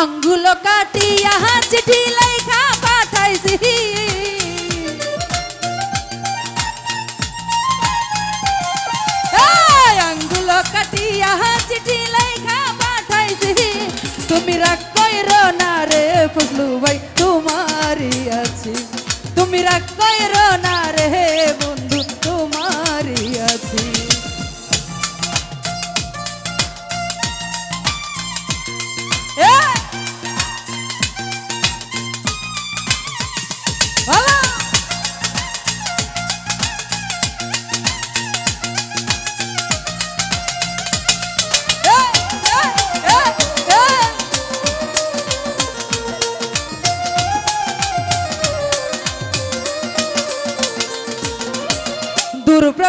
আঙ্গুল কাটিয়া চিঠি লেখা পাঠাইছি। আঙ্গুল কাটিয়া চিঠি লেখা পাঠাইছি। তুমি রাগ কইর না রে ফজলু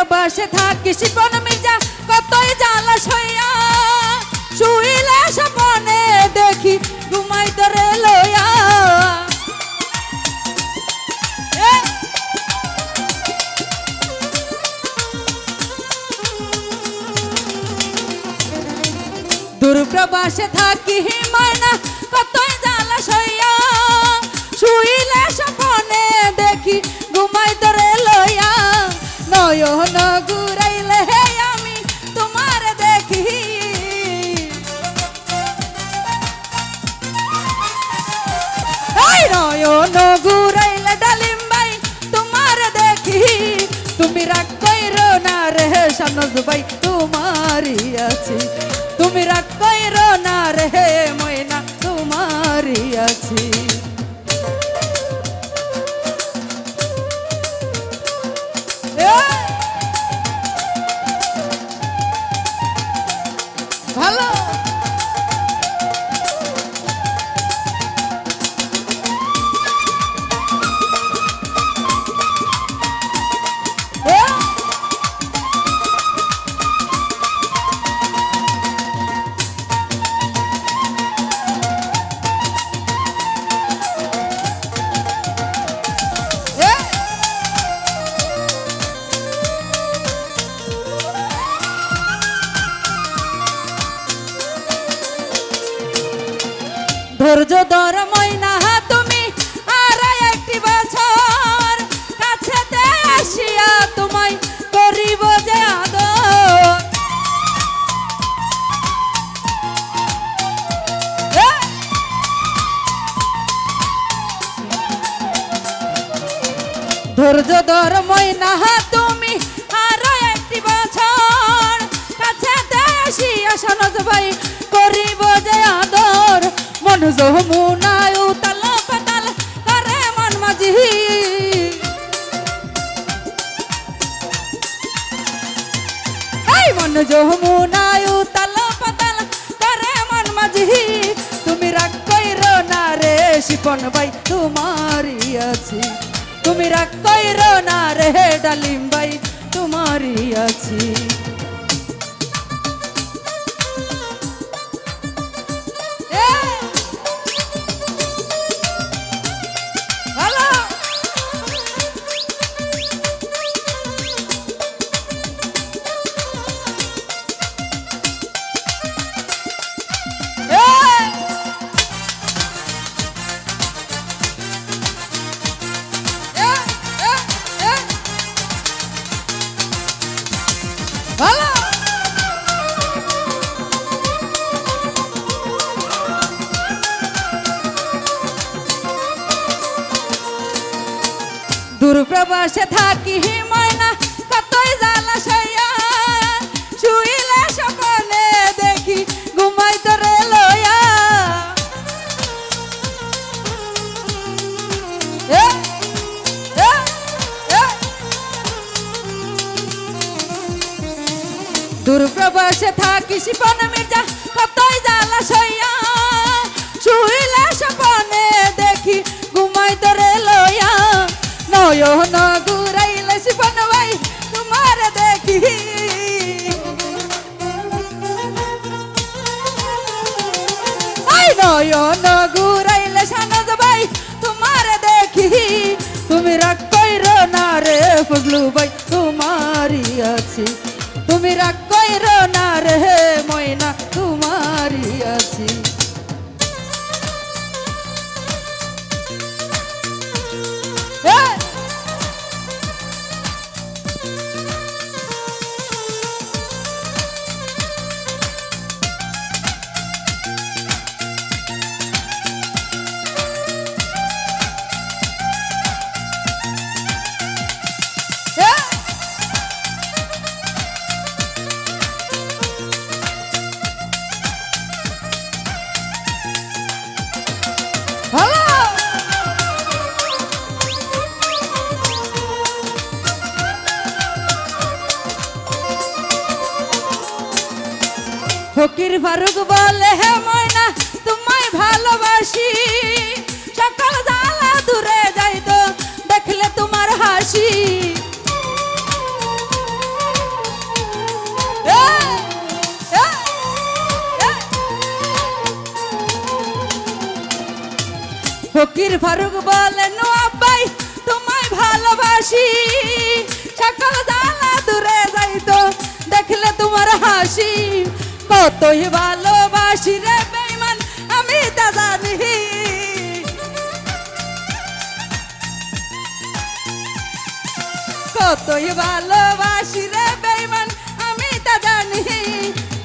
দূরপ্রবাসে থাকিস বন মির্জা, কতই জ্বালা সইয়া শুইলে সপনে দেখি ঘুমাই তোরে লইয়া। এ! দূরপ্রবাসে থাকি ময়না কতই জ্বালা সইয়া নয়ন ঘুরাইলে ধর ময়না, তুমি আর একটি বছর কাছেতে আসিয়া তোমায় করিব যে আদর! ধৈর্য ধর ময়না তুমি যমুনায় উতাল পাতাল করে মন মাঝি মন যমুনায় উতাল পাতাল করে মন মাঝি তুমি রাগ কইর না রে শিপন ভাই তোমারই আছি তুমি রাগ কইর না রে ডালিম ভাই তোমারই আছি দূরপ্রবাসে থাকি ময়না কতই জ্বালা সইয়া শুইলে সপনে দেখি ঘুমাই তোরে এ, এ, এ। থাকি শিপন নয়ন ঘুরাইলে শিপন ভাই তোমার দেখি নয়ন ঘুরাইলে সানজ ভাই তোমার দেখি তুমি রাগ কইর না রে ফজলু ভাই তোমারই আছি তুমি রাগ কইর না রে ময়না তোমারই আছি ফকির ফারুক বলে, হে ময়না, তোমায় ভালোবাসি। সকাল জ্বালা দূরে যাইতো দেখলে তোমার হাসি। ফকির ফারুক বলে, নো আব্বাই, তোমায় ভালোবাসি। সকাল জ্বালা দূরে যাইতো দেখলে তোমার হাসি। কতই ভালোবাসি রে বেইমান আমি তা জানি। কতই ভালোবাসি রে বেইমান আমি তা জানি।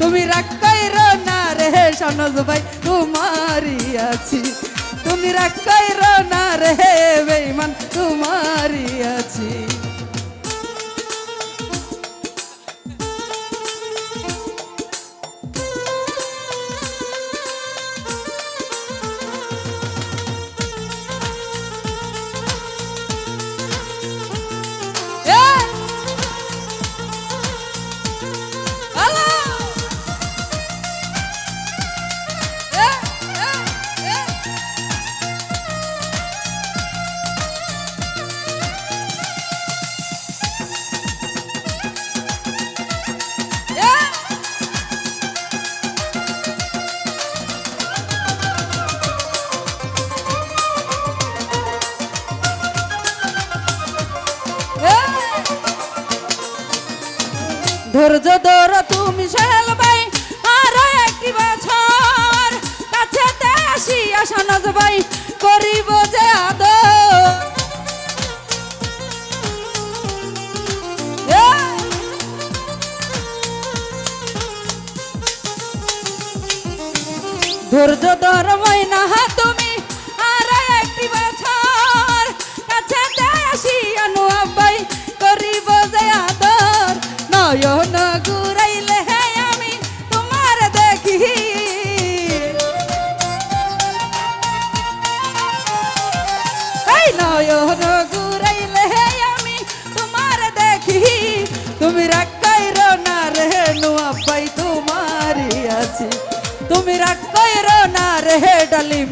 তুমি রাগ কইরো না রে সনজ ভাই, তোমারই আছি। তুমি রাগ কইরো ধৈর্য ধর, তুমি ভাই। আরও একটি বছর আসানজ ভাই করিব যে! ধৈর্য ধর, ময়না তুমি তুমি রাগ কইরো না রে নু পাই তোমারি আছি। তুমি রাগ না রে ডালিম